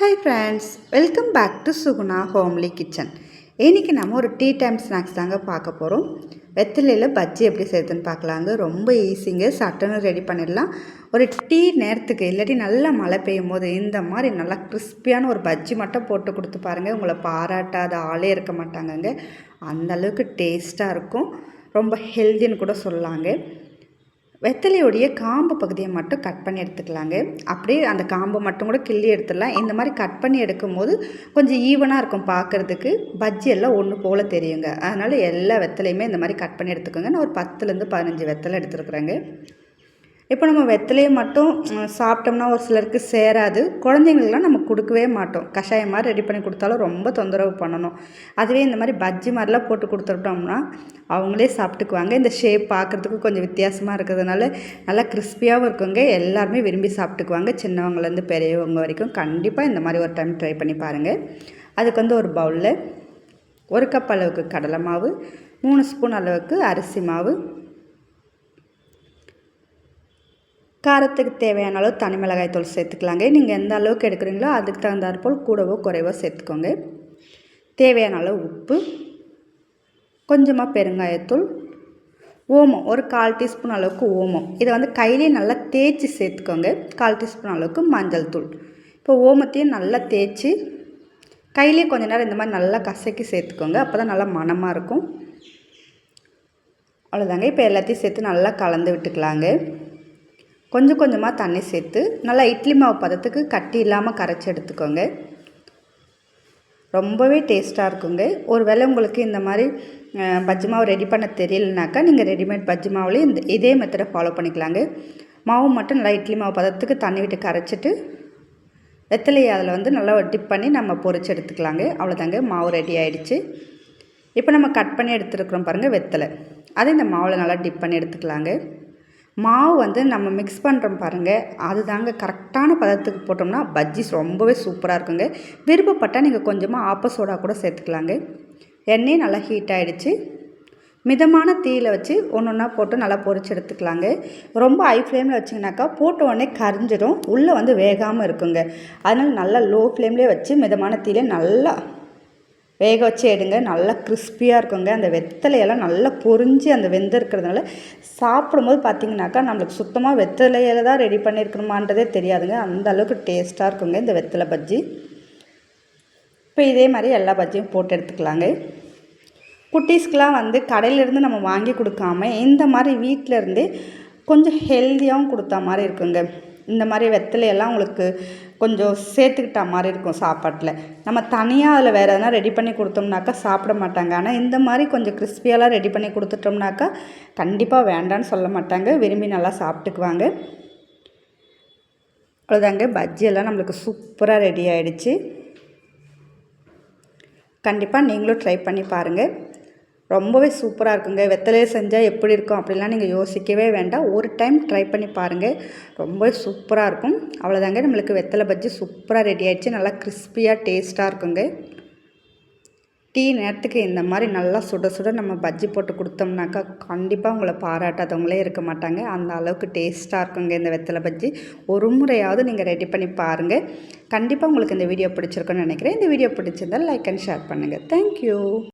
Hi friends welcome back to Suguna homely kitchen இன்றைக்கி நம்ம ஒரு டீ டைம் ஸ்நாக்ஸ் தாங்க பார்க்க போகிறோம் வெத்தலையில் பஜ்ஜி எப்படி செய்யுதுன்னு பார்க்கலாங்க. ரொம்ப ஈஸிங்க சட்டுன்னு ரெடி பண்ணிடலாம். ஒரு டீ நேரத்துக்கு இல்லாட்டி நல்லா மழை பெய்யும் போது இந்த மாதிரி நல்லா கிறிஸ்பியான ஒரு பஜ்ஜி மட்டும் போட்டு கொடுத்து பாருங்கள் உங்களை பாராட்டாத ஆளே இருக்க மாட்டாங்கங்க. அந்தளவுக்கு டேஸ்ட்டாக இருக்கும். ரொம்ப ஹெல்தின்னு கூட சொல்லலாங்க. வெத்தலையுடைய காம்பு பகுதியை மட்டும் கட் பண்ணி எடுத்துக்கலாங்க. அப்படியே அந்த காம்பை மட்டும் கூட கிள்ளி எடுத்துடலாம். இந்த மாதிரி கட் பண்ணி எடுக்கும்போது கொஞ்சம் ஈவனாக இருக்கும் பார்க்குறதுக்கு. பஜ்ஜி எல்லாம் ஒன்று போல் தெரியுங்க. அதனால் எல்லா வெத்தலையுமே இந்த மாதிரி கட் பண்ணி எடுத்துக்கோங்க. நான் ஒரு பத்துலேருந்து பதினஞ்சு வெத்தலை எடுத்துருக்குறேங்க. இப்போ நம்ம வெத்தலையை மட்டும் சாப்பிட்டோம்னா ஒரு சிலருக்கு சேராது. குழந்தைங்களுக்குலாம் நம்ம கொடுக்கவே மாட்டோம். கஷாயம் மாதிரி ரெடி பண்ணி கொடுத்தாலும் ரொம்ப தொந்தரவு பண்ணணும். அதுவே இந்த மாதிரி பஜ்ஜி மாதிரிலாம் போட்டு கொடுத்துட்டோம்னா அவங்களே சாப்பிட்டுக்குவாங்க. இந்த ஷேப் பார்க்குறதுக்கு கொஞ்சம் வித்தியாசமாக இருக்கிறதுனால நல்லா கிறிஸ்பியாகவும் இருக்குங்க. எல்லாருமே விரும்பி சாப்பிட்டுக்குவாங்க. சின்னவங்கலேருந்து பெரியவங்க வரைக்கும் கண்டிப்பாக இந்த மாதிரி ஒரு டைம் ட்ரை பண்ணி பாருங்கள் அதுக்கு வந்து ஒரு பவுலில் ஒரு கப் அளவுக்கு கடலை மாவு மூணு ஸ்பூன் அளவுக்கு அரிசி மாவு காரத்துக்கு தேவையான அளவு தனி மிளகாய் தூள் சேர்த்துக்கலாங்க. நீங்கள் எந்த அளவுக்கு எடுக்கிறீங்களோ அதுக்கு தகுந்தாற்போல் கூடவோ குறைவோ சேர்த்துக்கோங்க. தேவையான அளவு உப்பு கொஞ்சமாக பெருங்காயத்தூள் ஓமம் ஒரு கால் டீஸ்பூன் அளவுக்கு ஓமம். இதை வந்து கையிலே நல்லா தேய்ச்சி சேர்த்துக்கோங்க. கால் டீஸ்பூன் அளவுக்கு மஞ்சள் தூள். இப்போ ஓமத்தையும் நல்லா தேய்ச்சி கையிலே கொஞ்ச நேரம் இந்த மாதிரி நல்லா கசக்கி சேர்த்துக்கோங்க. அப்போ தான் நல்லா மணமாக இருக்கும். அவ்வளோதாங்க இப்போ எல்லாத்தையும் சேர்த்து நல்லா கலந்து விட்டுக்கலாங்க. கொஞ்சம் கொஞ்சமாக தண்ணி சேர்த்து நல்லா இட்லி மாவு பதத்துக்கு கட்டி இல்லாமல் கரைச்சி எடுத்துக்கோங்க. ரொம்பவே டேஸ்ட்டாக இருக்குங்க. ஒரு வேளை உங்களுக்கு இந்த மாதிரி பஜ்ஜி மாவு ரெடி பண்ண தெரியலனாக்கா நீங்கள் ரெடிமேட் பஜ்ஜி மாவுலேயும் இந்த இதே மெத்தடை ஃபாலோ பண்ணிக்கலாங்க. மாவு மட்டும் நல்லா இட்லி மாவு பதத்துக்கு தண்ணி விட்டு கரைச்சிட்டு வெத்தலையை அதில் வந்து நல்லா டிப் பண்ணி நம்ம பொறிச்சு எடுத்துக்கலாங்க. அவ்வளோதாங்க மாவு ரெடி ஆகிடுச்சு இப்போ நம்ம கட் பண்ணி எடுத்துருக்குறோம் பாருங்கள் வெத்தலை. அதை இந்த மாவில் நல்லா டிப் பண்ணி எடுத்துக்கலாங்க. மாவு வந்து நம்ம மிக்ஸ் பண்ணுறோம் பாருங்கள் அது தாங்க கரெக்டான பதத்துக்கு போட்டோம்னா பஜ்ஜிஸ் ரொம்பவே சூப்பராக இருக்குங்க. விருப்பப்பட்டால் நீங்கள் கொஞ்சமாக ஆப்ப சோடா கூட சேர்த்துக்கலாங்க. எண்ணெய் நல்லா ஹீட் ஆகிடுச்சு மிதமான தீயில் வச்சு ஒன்று ஒன்றா போட்டு நல்லா பொறிச்சு எடுத்துக்கலாங்க. ரொம்ப ஹை ஃப்ளேமில் வச்சிங்கனாக்கா போட்ட உடனே கரிஞ்சிடும். உள்ளே வந்து வேகாமல் இருக்குங்க. அதனால் நல்லா லோ ஃப்ளேம்லேயே வச்சு மிதமான தீயிலே நல்லா வேக வச்சு எடுங்க. நல்லா கிறிஸ்பியாக இருக்குங்க. அந்த வெத்தலையெல்லாம் நல்லா பொறிஞ்சு அந்த வெந்திருக்கிறதுனால சாப்பிடும்போது பார்த்திங்கனாக்கா நம்மளுக்கு சுத்தமாக வெத்தலையில் தான் ரெடி பண்ணியிருக்கணுமான்றதே தெரியாதுங்க. அந்த அளவுக்கு டேஸ்ட்டாக இருக்குங்க இந்த வெத்தலை பஜ்ஜி. இப்போ இதே மாதிரி எல்லா பஜ்ஜியும் போட்டு எடுத்துக்கலாங்க. குட்டீஸ்க்கெலாம் வந்து கடையிலேருந்து நம்ம வாங்கி கொடுக்காம இந்த மாதிரி வீட்டிலருந்தே கொஞ்சம் ஹெல்த்தியாகவும் கொடுத்தா மாதிரி இருக்குங்க. இந்த மாதிரி வெத்தலையெல்லாம் உங்களுக்கு கொஞ்சம் சேர்த்துக்கிட்ட மாதிரி இருக்கும் சாப்பாட்டில். நம்ம தனியாக அதில் வேறு எதனா ரெடி பண்ணி கொடுத்தோம்னாக்கா சாப்பிட மாட்டாங்க. ஆனால் இந்த மாதிரி கொஞ்சம் கிறிஸ்பியெல்லாம் ரெடி பண்ணி கொடுத்துட்டோம்னாக்கா கண்டிப்பாக வேண்டான்னு சொல்ல மாட்டாங்க. விரும்பி நல்லா சாப்பிட்டுக்குவாங்க. அவ்வளோதாங்க பஜ்ஜியெல்லாம் நம்மளுக்கு சூப்பராக ரெடி ஆகிடுச்சு கண்டிப்பாக நீங்களும் ட்ரை பண்ணி பாருங்கள் ரொம்பவே சூப்பராக இருக்குங்க. வெத்தலையே செஞ்சால் எப்படி இருக்கும் அப்படிலாம் நீங்கள் யோசிக்கவே வேண்டாம். ஒரு டைம் ட்ரை பண்ணி பாருங்கள் ரொம்பவே சூப்பராக இருக்கும். அவ்வளோதாங்க நம்மளுக்கு வெத்தலை பஜ்ஜி சூப்பராக ரெடி ஆகிடுச்சு நல்லா கிறிஸ்பியாக டேஸ்ட்டாக இருக்குங்க. டீ நேரத்துக்கு இந்த மாதிரி நல்லா சுட சுட நம்ம பஜ்ஜி போட்டு கொடுத்தோம்னாக்கா கண்டிப்பாக உங்களை பாராட்டாதவங்களே இருக்க மாட்டாங்க. அந்த அளவுக்கு டேஸ்ட்டாக இருக்குங்க இந்த வெத்தலை பஜ்ஜி. ஒரு முறையாவது நீங்கள் ரெடி பண்ணி பாருங்கள் கண்டிப்பாக உங்களுக்கு இந்த வீடியோ பிடிச்சிருக்குன்னு நினைக்கிறேன். இந்த வீடியோ பிடிச்சிருந்தால் லைக் அண்ட் ஷேர் பண்ணுங்கள் தேங்க்யூ